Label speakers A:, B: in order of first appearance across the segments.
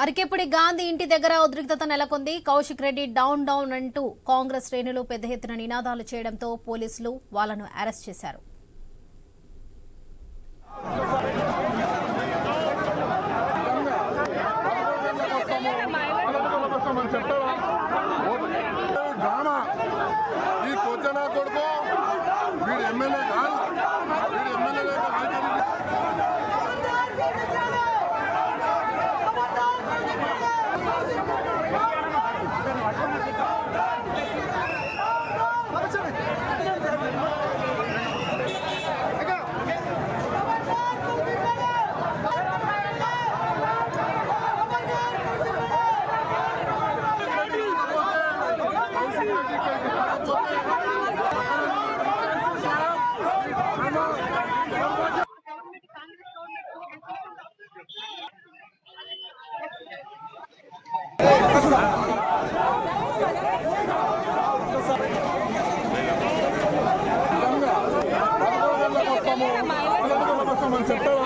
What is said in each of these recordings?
A: అరికెప్పుడి గాంధీ ఇంటి దగ్గర ఉద్రిక్తత నెలకొంది. కౌశిక్ రెడ్డి డౌన్ డౌన్ అంటూ కాంగ్రెస్ శ్రేణులు పెద్ద ఎత్తున నినాదాలు చేయడంతో పోలీసులు వాళ్ళను అరెస్ట్ చేశారు.
B: డ్రామా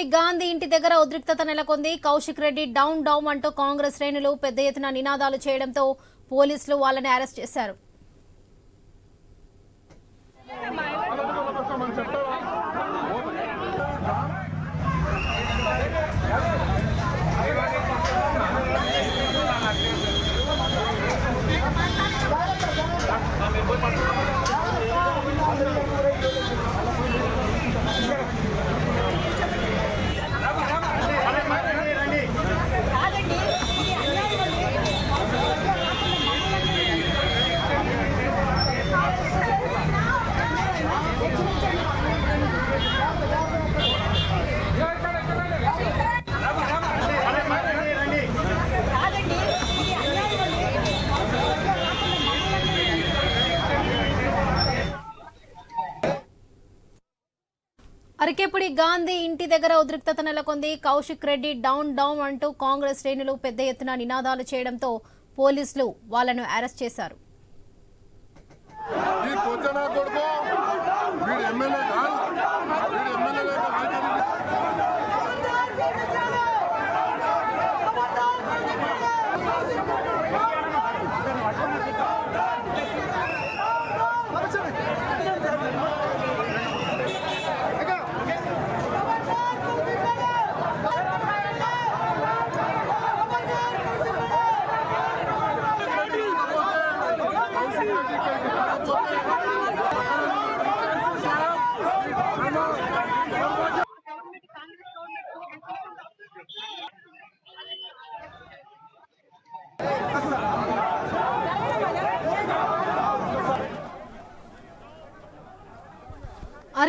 A: అరికెప్పుడి గాంధీ ఇంటి దగ్గర ఉద్రిక్తత నెలకొంది. కౌశిక్ రెడ్డి డౌన్ డౌన్ అంటూ కాంగ్రెస్ శ్రేణులు పెద్ద ఎత్తున నినాదాలు చేయడంతో పోలీసులు వాళ్ళని అరెస్ట్ చేశారు. అరికెప్పుడి గాంధీ ఇంటి దగ్గర ఉద్రిక్తత నెలకొంది. కౌశిక్ రెడ్డి డౌన్ డౌన్ అంటూ కాంగ్రెస్ శ్రేణులు పెద్ద ఎత్తున నినాదాలు చేయడంతో పోలీసులు వాళ్ళను అరెస్ట్ చేశారు.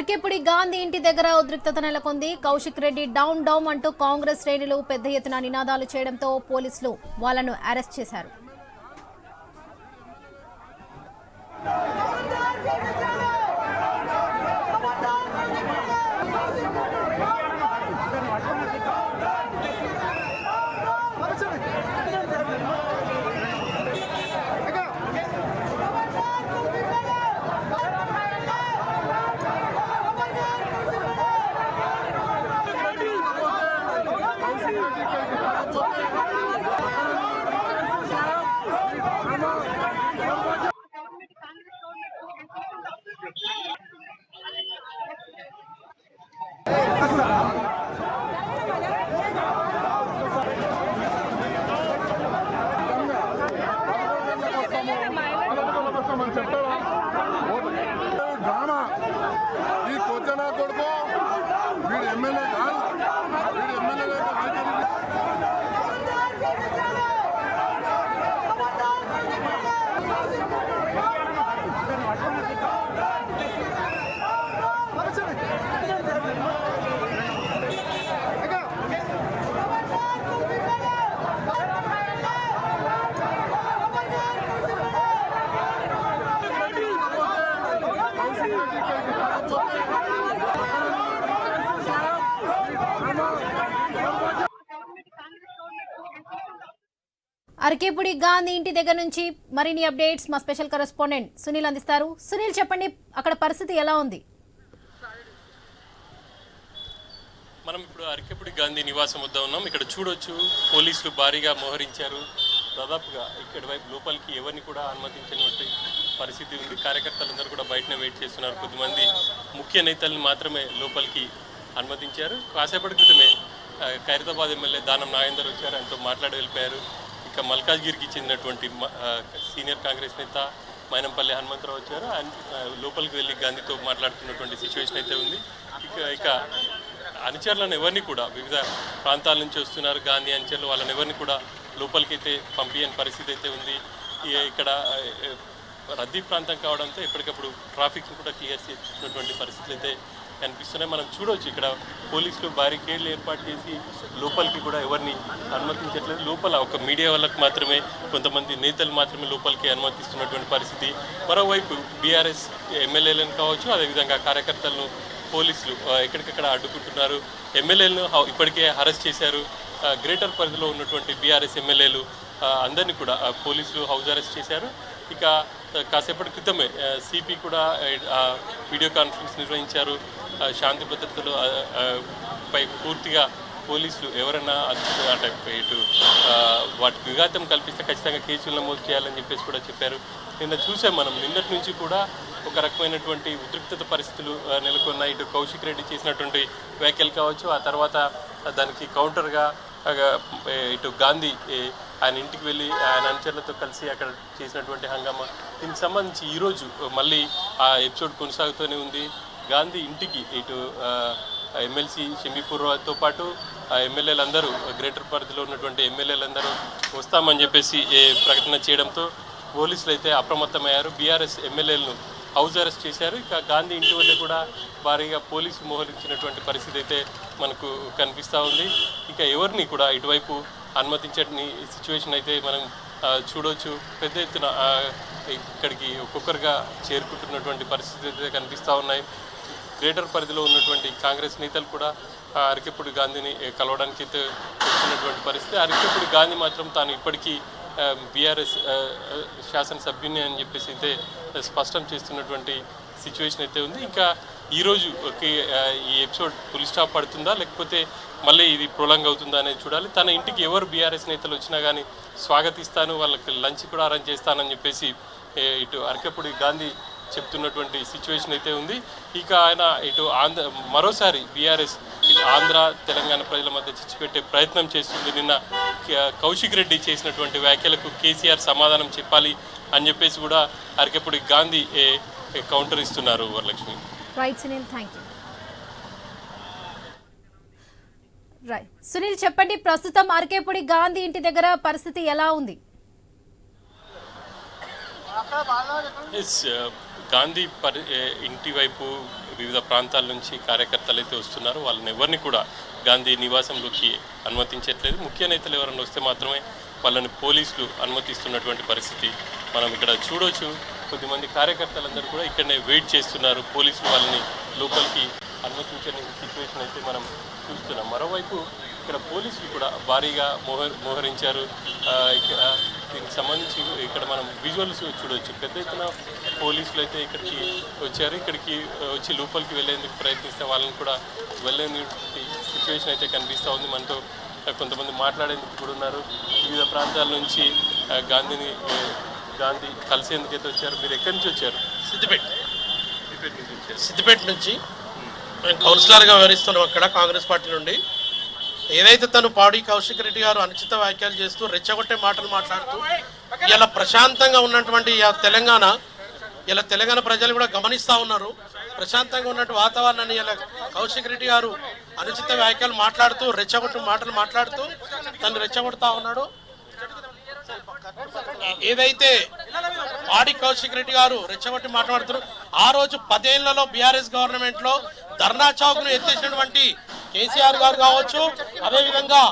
A: అరికెప్పుడి గాంధీ ఇంటి దగ్గర ఉద్రిక్తత నెలకొంది. కౌశిక్ రెడ్డి డౌన్ డౌన్ అంటూ కాంగ్రెస్ శ్రేణులు పెద్ద ఎత్తున నినాదాలు చేయడంతో పోలీసులు వాళ్ళను అరెస్ట్ చేశారు.
B: Tanaka
A: అరకేపుడి గాంధీ ఇంటి దగ్గర నుంచి మరిన్ని అప్డేట్స్ మా స్పెషల్ కరెస్పాండెంట్ సునీల్ అందిస్తారు. సునీల్ చెప్పండి అక్కడ పరిస్థితి ఎలా ఉంది?
C: మనం ఇప్పుడు అరకేపుడి గాంధీ నివాసం వద్ద ఉన్నాం. ఇక్కడ చూడొచ్చు పోలీసులు భారీగా మోహరించారు. దాదాపుగా ఇక్కడ వైపు లోపలికి ఎవరిని కూడా అనుమతించినటువంటి పరిస్థితి ఉంది. కార్యకర్తలందరూ కూడా బయటనే వెయిట్ చేస్తున్నారు. కొద్దిమంది ముఖ్య నేతల్ని మాత్రమే లోపలికి అనుమతించారు. కాసేపటి క్రితమే ఖైరతాబాద్ ఎమ్మెల్యే దానం నాగేందర్ వచ్చారు ఆయనతో మాట్లాడి వెళ్ళిపోయారు. ఇంకా మల్కాజ్గిరికి చెందినటువంటి సీనియర్ కాంగ్రెస్ నేత మైనంపల్లి హనుమంతరావు వచ్చారు. ఆయన లోపలికి వెళ్ళి గాంధీతో మాట్లాడుతున్నటువంటి సిచ్యువేషన్ అయితే ఉంది. ఇక ఇక అనుచరులను ఎవరిని కూడా వివిధ ప్రాంతాల నుంచి వస్తున్నారు గాంధీ అనుచరులు వాళ్ళని ఎవరిని కూడా లోపలికి అయితే పంపించని పరిస్థితి అయితే ఉంది. ఇక్కడ రద్దీ ప్రాంతం కావడంతో ఎప్పటికప్పుడు ట్రాఫిక్ కూడా క్లియర్ చేసినటువంటి పరిస్థితులు అయితే కనిపిస్తున్నాయి. మనం చూడవచ్చు ఇక్కడ పోలీసులు బ్యారికేడ్లు ఏర్పాటు చేసి లోపలికి కూడా ఎవరిని అనుమతించట్లేదు. లోపల ఒక మీడియా వాళ్ళకి మాత్రమే కొంతమంది నేతలు మాత్రమే లోపలికి అనుమతిస్తున్నటువంటి పరిస్థితి. మరోవైపు బీఆర్ఎస్ ఎమ్మెల్యేలను కావచ్చు అదేవిధంగా కార్యకర్తలను పోలీసులు ఎక్కడికక్కడ అడ్డుకుంటున్నారు. ఎమ్మెల్యేలను ఇప్పటికే అరెస్ట్ చేశారు. గ్రేటర్ పరిధిలో ఉన్నటువంటి బీఆర్ఎస్ ఎమ్మెల్యేలు అందరినీ కూడా పోలీసులు హౌస్ అరెస్ట్ చేశారు. ఇక కాసేపటి క్రితమే సిపి కూడా వీడియో కాన్ఫరెన్స్ నిర్వహించారు. శాంతి భద్రతలు పై పూర్తిగా పోలీసులు ఎవరైనా అద్భుత- అంటే ఇటు వాటికి విఘాతం కల్పిస్తే ఖచ్చితంగా కేసులు నమోదు చేయాలని చెప్పేసి కూడా చెప్పారు. నిన్న చూసాం మనం. నిన్నటి నుంచి కూడా ఒక రకమైనటువంటి ఉద్రిక్తత పరిస్థితులు నెలకొన్న నెలకొన్నాయి. ఇటు కౌశిక్ రెడ్డి చేసినటువంటి వ్యాఖ్యలు కావచ్చు ఆ తర్వాత దానికి కౌంటర్గా ఇటు గాంధీ ఆయన ఇంటికి వెళ్ళి ఆయన అనుచరులతో కలిసి అక్కడ చేసినటువంటి హంగామా. దీనికి సంబంధించి ఈరోజు మళ్ళీ ఆ ఎపిసోడ్ కొనసాగుతూనే ఉంది. గాంధీ ఇంటికి ఇటు ఎమ్మెల్సీ షమీపూర్తో పాటు ఆ ఎమ్మెల్యేలందరూ గ్రేటర్ పరిధిలో ఉన్నటువంటి ఎమ్మెల్యేలందరూ వస్తామని చెప్పేసి ఏ ప్రకటన చేయడంతో పోలీసులు అయితే అప్రమత్తమయ్యారు. బీఆర్ఎస్ ఎమ్మెల్యేలను హౌస్ అరెస్ట్ చేశారు. ఇక గాంధీ ఇంటి వద్ద కూడా భారీగా పోలీసు మోహరించినటువంటి పరిస్థితి అయితే మనకు కనిపిస్తూ ఉంది. ఇక ఎవరిని కూడా ఇటువైపు అనుమతించని సిచ్యువేషన్ అయితే మనం చూడవచ్చు పెద్ద ఎత్తున ఇక్కడికి ఒక్కొక్కరుగా చేరుకుంటున్నటువంటి పరిస్థితి అయితే కనిపిస్తూ ఉన్నాయి. గ్రేటర్ పరిధిలో ఉన్నటువంటి కాంగ్రెస్ నేతలు కూడా అరికెప్పుడు గాంధీని కలవడానికి అయితే వచ్చినటువంటి పరిస్థితి. అరికెప్పుడు గాంధీ మాత్రం తాను ఇప్పటికీ బీఆర్ఎస్ శాసనసభ్యుని అని చెప్పేసి అయితే స్పష్టం చేస్తున్నటువంటి సిచ్యువేషన్ అయితే ఉంది. ఇంకా ఈరోజు ఈ ఎపిసోడ్ పులి స్టాప్ పడుతుందా? లేకపోతే మళ్ళీ ఇది ప్రొలాంగ్ అవుతుందా అనేది చూడాలి. తన ఇంటికి ఎవరు బీఆర్ఎస్ నేతలు వచ్చినా కానీ స్వాగతిస్తాను వాళ్ళకి లంచ్ కూడా అరేంజ్ చేస్తానని చెప్పేసి ఇటు అరకెప్పుడు గాంధీ చెప్తున్నటువంటి సిచ్యువేషన్ అయితే ఉంది. ఇక ఆయన ఇటు ఆంధ్ర మరోసారి బీఆర్ఎస్ ఇటు ఆంధ్ర తెలంగాణ ప్రజల మధ్య చిచ్చుపెట్టే ప్రయత్నం చేస్తుంది. నిన్న కౌశిక్ రెడ్డి చేసినటువంటి వ్యాఖ్యలకు కేసీఆర్ సమాధానం చెప్పాలి అని చెప్పేసి కూడా అరకెప్పుడు గాంధీ ఏ, కౌంటర్ ఇస్తున్నారు Varalakshmi.
A: Right Sunil thank you right Sunil చెప్పండి. ప్రస్తుతం అరకేపుడి గాంధీ ఇంటి దగ్గర పరిస్థితి ఎలా ఉంది?
C: ఎస్ గాంధీ పరి ఇంటి వైపు వివిధ ప్రాంతాల నుంచి కార్యకర్తలు అయితే వస్తున్నారు వాళ్ళని ఎవరిని కూడా గాంధీ నివాసంలోకి అనుమతించట్లేదు. ముఖ్య నేతలు ఎవరైనా వస్తే మాత్రమే వాళ్ళని పోలీసులు అనుమతిస్తున్నటువంటి పరిస్థితి మనం ఇక్కడ చూడవచ్చు కొద్దిమంది కార్యకర్తలందరూ కూడా ఇక్కడనే వెయిట్ చేస్తున్నారు. పోలీసులు వాళ్ళని లోపలికి అనుమతించని సిచ్యువేషన్ అయితే మనం చూస్తున్నాం. మరోవైపు ఇక్కడ పోలీసులు కూడా భారీగా మోహ మోహరించారు. ఇక్కడ దీనికి సంబంధించి ఇక్కడ మనం విజువల్స్ చూడవచ్చు పెద్ద ఎత్తున పోలీసులు అయితే ఇక్కడికి వచ్చారు. ఇక్కడికి వచ్చి లోపలికి వెళ్ళేందుకు ప్రయత్నిస్తే వాళ్ళని కూడా వెళ్ళేందుకు సిచ్యువేషన్ అయితే కనిపిస్తూ ఉంది. మనతో కొంతమంది మాట్లాడేందుకు కూడా ఉన్నారు. వివిధ ప్రాంతాల నుంచి గాంధీని గాంధీ కలిసేందుకు అయితే వచ్చారు. మీరు ఎక్కడి నుంచి వచ్చారు?
D: సిద్దిపేట.
C: సిద్దిపేట నుంచి
D: సిద్దిపేట నుంచి. మేము కౌన్సిలర్గా వ్యవహరిస్తున్నాం అక్కడ కాంగ్రెస్ పార్టీ నుండి. ఏదైతే తను పాడి కౌశిక్ రెడ్డి గారు అనుచిత వ్యాఖ్యలు చేస్తూ రెచ్చగొట్టే మాటలు మాట్లాడుతూ ఇలా ప్రశాంతంగా ఉన్నటువంటి తెలంగాణ ఇలా తెలంగాణ ప్రజలు కూడా గమనిస్తూ ఉన్నారు. ప్రశాంతంగా ఉన్నట్టు వాతావరణాన్ని ఇలా కౌశిక్ రెడ్డి గారు అనుచిత వ్యాఖ్యలు మాట్లాడుతూ రెచ్చగొట్టు మాటలు మాట్లాడుతూ తను రెచ్చగొడతా ఉన్నాడు. ఏదైతే పాడి కౌశిక్ రెడ్డి గారు రెచ్చగొట్టి మాట్లాడుతున్నారు ఆ రోజు పదేళ్ళలో బీఆర్ఎస్ గవర్నమెంట్లో ధర్నా చౌక్ను ఎత్తేసినటువంటి కేసీఆర్ గారు కావచ్చు అదేవిధంగా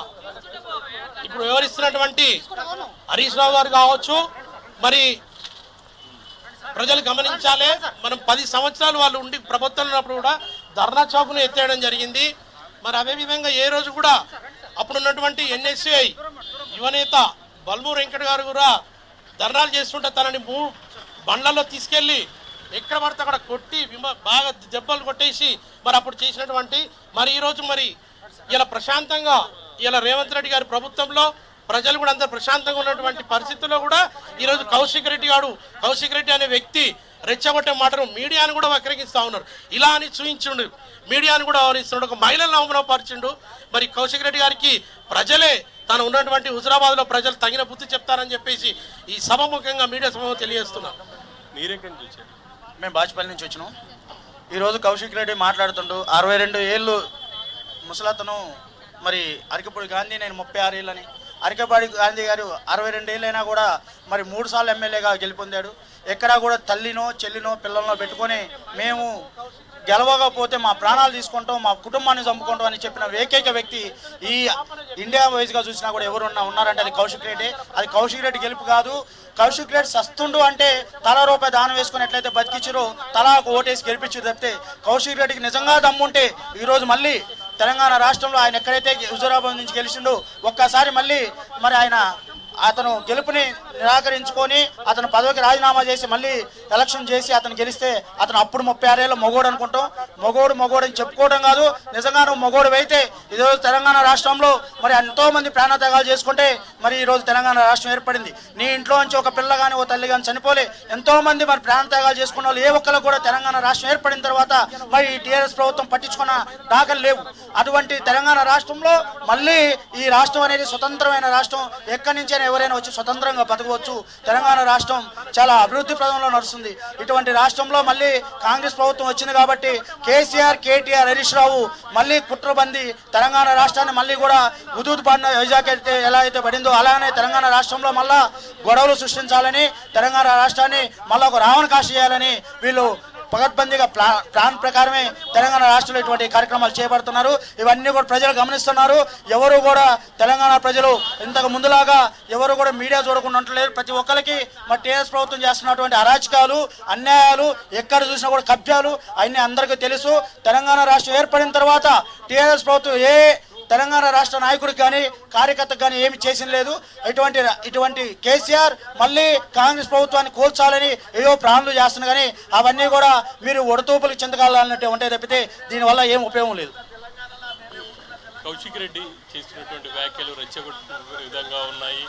D: ఇప్పుడు వివరిస్తున్నటువంటి హరీష్ రావు గారు కావచ్చు మరి ప్రజలు గమనించాలే. మనం పది సంవత్సరాలు వాళ్ళు ఉండి ప్రభుత్వంలో ఉన్నప్పుడు కూడా ధర్నా చౌక్ను ఎత్తేయడం జరిగింది. మరి అదేవిధంగా ఏ రోజు కూడా అప్పుడు ఉన్నటువంటి యువనేత బల్మూర్ వెంకట్ గారు కూడా ధర్నాలు చేస్తుంటే తనని మూ బండ్లలో తీసుకెళ్ళి ఎక్కడ పడితే అక్కడ కొట్టి విమ- బాగా దెబ్బలు కొట్టేసి మరి అప్పుడు చేసినటువంటి మరి ఈరోజు మరి ఇలా ప్రశాంతంగా ఇలా రేవంత్ రెడ్డి గారి ప్రభుత్వంలో ప్రజలు కూడా అందరు ప్రశాంతంగా ఉన్నటువంటి పరిస్థితుల్లో కూడా ఈరోజు కౌశిక్ రెడ్డి గారు కౌశిక్ రెడ్డి అనే వ్యక్తి రెచ్చగొట్టే మాటను మీడియాను కూడా వక్రగిస్తూ ఉన్నారు. ఇలా అని చూయించుండు. మీడియాను కూడా అవహరిస్తున్నాడు ఒక మహిళలను అవమానపరిచిండు. మరి కౌశిక్ రెడ్డి గారికి ప్రజలే తను ఉన్నటువంటి హుజరాబాద్లో ప్రజలు తగిన బుద్ధి చెప్తారని చెప్పేసి ఈ సభముఖంగా మీడియా సభ తెలియజేస్తున్నారు
C: మీరెక్కడి
E: మేము బాజ్పల్లి నుంచి వచ్చినాం. ఈరోజు కౌశిక్ రెడ్డి మాట్లాడుతుండు. అరవై రెండు ఏళ్ళు ముసలతను మరి అరికపూడి గాంధీ నేను ముప్పై ఆరు ఏళ్ళని. అరకపాడి గాంధీ గారు అరవై రెండు ఏళ్ళైనా కూడా మరి మూడు సార్లు ఎమ్మెల్యేగా గెలుపొందాడు. ఎక్కడా కూడా తల్లినో చెల్లినో పిల్లలనో పెట్టుకొని మేము గెలవకపోతే మా ప్రాణాలు తీసుకుంటాం మా కుటుంబాన్ని చంపుకుంటాం అని చెప్పిన ఏకైక వ్యక్తి ఈ ఇండియా వైజ్గా చూసినా కూడా ఎవరున్నా ఉన్నారంటే అది కౌశిక్ రెడ్డి. అది కౌశిక్ రెడ్డి గెలుపు కాదు. కౌశిక్ రెడ్డి సస్తుండు అంటే తల రూపాయి దానం వేసుకుని ఎట్లయితే బతికించారో తలా ఒక ఓటేసి గెలిపించారు తప్పితే కౌశిక్ రెడ్డికి నిజంగా దమ్ముంటే ఈరోజు మళ్ళీ తెలంగాణ రాష్ట్రంలో ఆయన ఎక్కడైతే హుజూరాబాద్ నుంచి గెలిచిండో ఒక్కసారి మళ్ళీ మరి ఆయన అతను గెలుపుని నిరాకరించుకొని అతను పదవికి రాజీనామా చేసి మళ్ళీ ఎలక్షన్ చేసి అతను గెలిస్తే అతను అప్పుడు ముప్పై ఆరేళ్ళు మొగోడు అనుకుంటాం. మొగోడు మొగోడు అని చెప్పుకోవడం కాదు. నిజంగా నువ్వు మొగోడు అయితే ఈరోజు తెలంగాణ రాష్ట్రంలో మరి ఎంతోమంది ప్రాణత్యాగాలు చేసుకుంటే మరి ఈరోజు తెలంగాణ రాష్ట్రం ఏర్పడింది. నీ ఇంట్లో నుంచి ఒక పిల్ల కానీ ఓ తల్లి కానీ చనిపోలే. ఎంతోమంది మరి ప్రాణత్యాగాలు చేసుకున్న వాళ్ళు ఏ ఒక్కరు కూడా తెలంగాణ రాష్ట్రం ఏర్పడిన తర్వాత మరి ఈ టీఆర్ఎస్ ప్రభుత్వం పట్టించుకున్న దాఖలు లేవు. అటువంటి తెలంగాణ రాష్ట్రంలో మళ్ళీ ఈ రాష్ట్రం అనేది స్వతంత్రమైన రాష్ట్రం. ఎక్కడి నుంచైనా ఎవరైనా వచ్చి స్వతంత్రంగా బతకవచ్చు తెలంగాణ రాష్ట్రం చాలా అభివృద్ధి ప్రదంలో నడుస్తుంది. ఇటువంటి రాష్ట్రంలో మళ్ళీ కాంగ్రెస్ ప్రభుత్వం వచ్చింది కాబట్టి కేసీఆర్ కేటీఆర్ హరీష్ రావు మళ్ళీ కుట్రబంది తెలంగాణ రాష్ట్రాన్ని మళ్ళీ కూడా ఉదూదు పడిన వైజాగ్ అయితే ఎలా అయితే పడిందో అలానే తెలంగాణ రాష్ట్రంలో మళ్ళా గొడవలు సృష్టించాలని తెలంగాణ రాష్ట్రాన్ని మళ్ళీ ఒక రావణ కాశ చేయాలని వీళ్ళు పగడ్బందీగా ప్లా ప్లాన్ ప్రకారమే తెలంగాణ రాష్ట్రంలో ఇటువంటి కార్యక్రమాలు చేపడుతున్నారు. ఇవన్నీ కూడా ప్రజలు గమనిస్తున్నారు. ఎవరు కూడా తెలంగాణ ప్రజలు ఇంతకు ముందులాగా ఎవరు కూడా మీడియా చూడకుండా లేదు ప్రతి ఒక్కరికి మా టీఆర్ఎస్ ప్రభుత్వం చేస్తున్నటువంటి అరాచకాలు అన్యాయాలు ఎక్కడ చూసినా కూడా కబ్జాలు అన్నీ అందరికీ తెలుసు. తెలంగాణ రాష్ట్రం ఏర్పడిన తర్వాత టీఆర్ఎస్ ప్రభుత్వం ఏ తెలంగాణ రాష్ట్ర నాయకుడికి కానీ కార్యకర్తకు కానీ ఏమి చేసిన లేదు. ఇటువంటి ఇటువంటి కేసీఆర్ మళ్ళీ కాంగ్రెస్ ప్రభుత్వాన్ని కూల్చాలని ఏవో ప్రాణులు చేస్తున్నారు కానీ అవన్నీ కూడా మీరు ఒడతూపులకు చెందగాలన్నట్టు ఉంటే తప్పితే దీనివల్ల ఏం ఉపయోగం లేదు.
C: కౌశిక్ రెడ్డి చేసినటువంటి వ్యాఖ్యలు రెచ్చగొట్టు విధంగా ఉన్నాయి.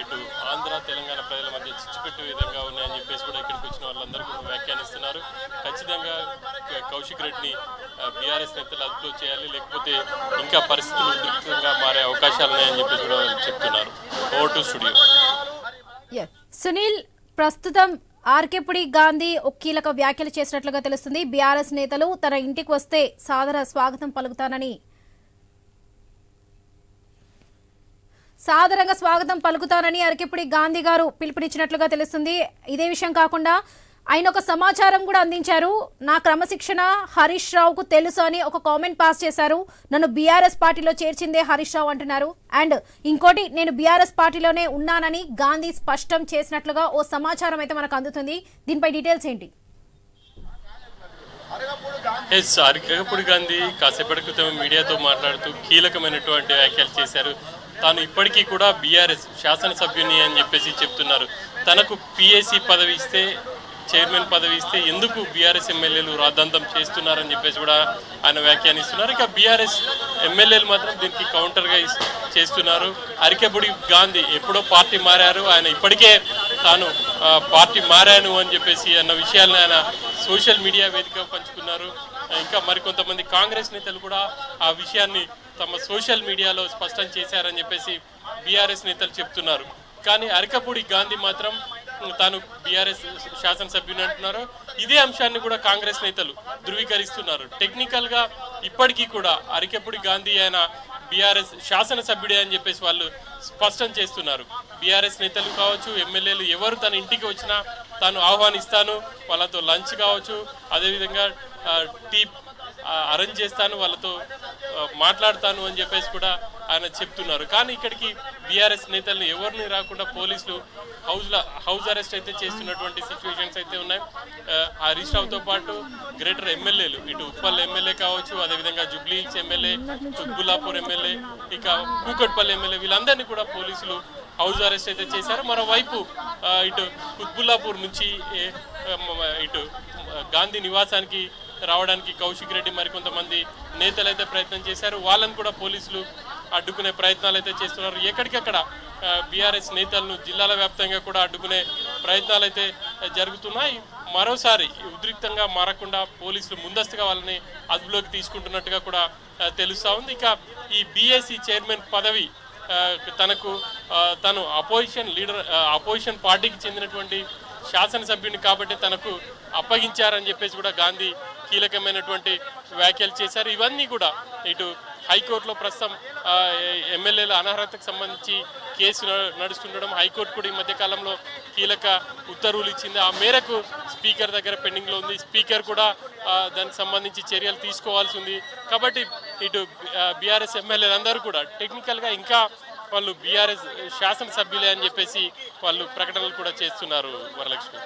C: ఇటు ఆంధ్ర తెలంగాణ ప్రజల మధ్య చిచ్చుపెట్టే విధంగా ఉన్నాయని చెప్పేసి కూడా ఇక్కడికి వచ్చిన వాళ్ళందరూ కూడా వ్యాఖ్యానిస్తున్నారు. ఖచ్చితంగా కౌశిక్ రెడ్డిని బీఆర్ఎస్ నేతలు అదుపులో చేయాలి లేకపోతే ఇంకా పరిస్థితులు ఉద్రిక్తంగా మారే అవకాశాలు ఉన్నాయని చెప్పి కూడా చెప్తున్నారు. ఓటు స్టూడియో
A: సునీల్ ప్రస్తుతం ఆర్కేపుడి గాంధీ ఒక కీలక వ్యాఖ్యలు చేసినట్లుగా తెలుస్తుంది. బీఆర్ఎస్ నేతలు తన ఇంటికి వస్తే సాదర స్వాగతం పలుకుతానని సాదరంగా స్వాగతం పలుకుతానని అరకెప్పుడి గాంధీ గారు పిలుపునిచ్చినట్లుగా తెలుస్తుంది. ఇదే విషయం కాకుండా ఆయన ఒక సమాచారం కూడా అందించారు. నా క్రమశిక్షణ హరీష్ రావుకు తెలుసు అని ఒక కామెంట్ పాస్ చేశారు. నన్ను బీఆర్ఎస్ పార్టీలో చేర్చిందే హరీష్ రావు అంటున్నారు. అండ్ ఇంకోటి నేను బీఆర్ఎస్ పార్టీలోనే ఉన్నానని గాంధీ స్పష్టం చేసినట్లుగా ఓ సమాచారం అయితే మనకు అందుతుంది. దీనిపై డీటెయిల్స్ ఏంటి?
C: ఎస్ అరికపూడి గాంధీ కాసేపటి క్రితం మీడియాతో మాట్లాడుతూ కీలకమైనటువంటి వ్యాఖ్యలు చేశారు. తాను ఇప్పటికీ కూడా బీఆర్ఎస్ శాసనసభ్యుని అని చెప్పేసి చెప్తున్నారు. తనకు పిఎస్సి పదవి ఇస్తే చైర్మన్ పదవి ఇస్తే ఎందుకు బీఆర్ఎస్ ఎమ్మెల్యేలు రాద్ధాంతం చేస్తున్నారని చెప్పేసి కూడా ఆయన వ్యాఖ్యానిస్తున్నారు. ఇక బీఆర్ఎస్ ఎమ్మెల్యేలు మాత్రం దీనికి కౌంటర్గా చేస్తున్నారు. అరికెపుడి గాంధీ ఎప్పుడో పార్టీ మారారు. ఆయన ఇప్పటికే తాను ఆ, పార్టీ మారాను అని చెప్పేసి అన్న విషయాలను ఆయన సోషల్ మీడియా వేదిక పంచుకున్నారు. ఇంకా మరికొంతమంది కాంగ్రెస్ నేతలు కూడా ఆ విషయాన్ని తమ సోషల్ మీడియాలో స్పష్టం చేశారని చెప్పేసి బీఆర్ఎస్ నేతలు చెప్తున్నారు. కానీ అరకపూడి గాంధీ మాత్రం తాను బీఆర్ఎస్ శాసనసభ్యుని అంటున్నారు. ఇదే అంశాన్ని కూడా కాంగ్రెస్ నేతలు ధృవీకరిస్తున్నారు. టెక్నికల్గా ఇప్పటికీ కూడా అరికెప్పుడు గాంధీ ఆయన బీఆర్ఎస్ శాసనసభ్యుడే అని చెప్పేసి వాళ్ళు స్పష్టం చేస్తున్నారు. బీఆర్ఎస్ నేతలు కావచ్చు ఎమ్మెల్యేలు ఎవరు తన ఇంటికి వచ్చినా తాను ఆహ్వానిస్తాను వాళ్ళతో లంచ్ కావచ్చు అదేవిధంగా టీ అరేంజ్ చేస్తాను వాళ్ళతో మాట్లాడతాను అని చెప్పేసి కూడా ఆయన చెప్తున్నారు. కానీ ఇక్కడికి బీఆర్ఎస్ నేతలను ఎవరిని రాకుండా పోలీసులు హౌస్లో హౌస్ అరెస్ట్ అయితే చేస్తున్నటువంటి సిచ్యువేషన్స్ అయితే ఉన్నాయి. ఆ, హరీష్ రావుతో పాటు గ్రేటర్ ఎమ్మెల్యేలు ఇటు ఉప్పల్ ఎమ్మెల్యే కావచ్చు అదేవిధంగా జుబ్లీ హిల్స్ ఎమ్మెల్యే కుత్బుల్లాపూర్ ఎమ్మెల్యే ఇక కూకట్పల్లి ఎమ్మెల్యే వీళ్ళందరినీ కూడా పోలీసులు హౌస్ అరెస్ట్ అయితే చేశారు. మరోవైపు ఇటు కుత్బుల్లాపూర్ నుంచి ఇటు గాంధీ నివాసానికి రావడానికి కౌశిక్ రెడ్డి మరికొంతమంది నేతలు అయితే ప్రయత్నం చేశారు. వాళ్ళని కూడా పోలీసులు అడ్డుకునే ప్రయత్నాలు అయితే చేస్తున్నారు. ఎక్కడికక్కడ బీఆర్ఎస్ నేతలను జిల్లాల వ్యాప్తంగా కూడా అడ్డుకునే ప్రయత్నాలు అయితే జరుగుతున్నాయి. మరోసారి ఉద్రిక్తంగా మారకుండా పోలీసులు ముందస్తుగా వాళ్ళని అదుపులోకి తీసుకుంటున్నట్టుగా కూడా తెలుస్తూ ఉంది. ఇక ఈ బీఎస్సీ చైర్మన్ పదవి తనకు తను అపోజిషన్ లీడర్ అపోజిషన్ పార్టీకి చెందినటువంటి శాసనసభ్యుని కాబట్టి తనకు అప్పగించారని చెప్పేసి కూడా గాంధీ కీలకమైనటువంటి వ్యాఖ్యలు చేశారు. ఇవన్నీ కూడా ఇటు హైకోర్టులో ప్రస్తుతం ఎమ్మెల్యేల అనర్హతకు సంబంధించి కేసు న- నడుస్తుండడం హైకోర్టు కూడా ఈ మధ్యకాలంలో కీలక ఉత్తర్వులు ఇచ్చింది. ఆ మేరకు స్పీకర్ దగ్గర పెండింగ్లో ఉంది. స్పీకర్ కూడా దానికి సంబంధించి చర్యలు తీసుకోవాల్సి ఉంది. కాబట్టి ఇటు బీఆర్ఎస్ ఎమ్మెల్యేలందరూ కూడా టెక్నికల్గా ఇంకా వాళ్ళు బీఆర్ఎస్ శాసనసభ్యులే అని చెప్పేసి వాళ్ళు ప్రకటనలు కూడా చేస్తున్నారు వరలక్ష్మి.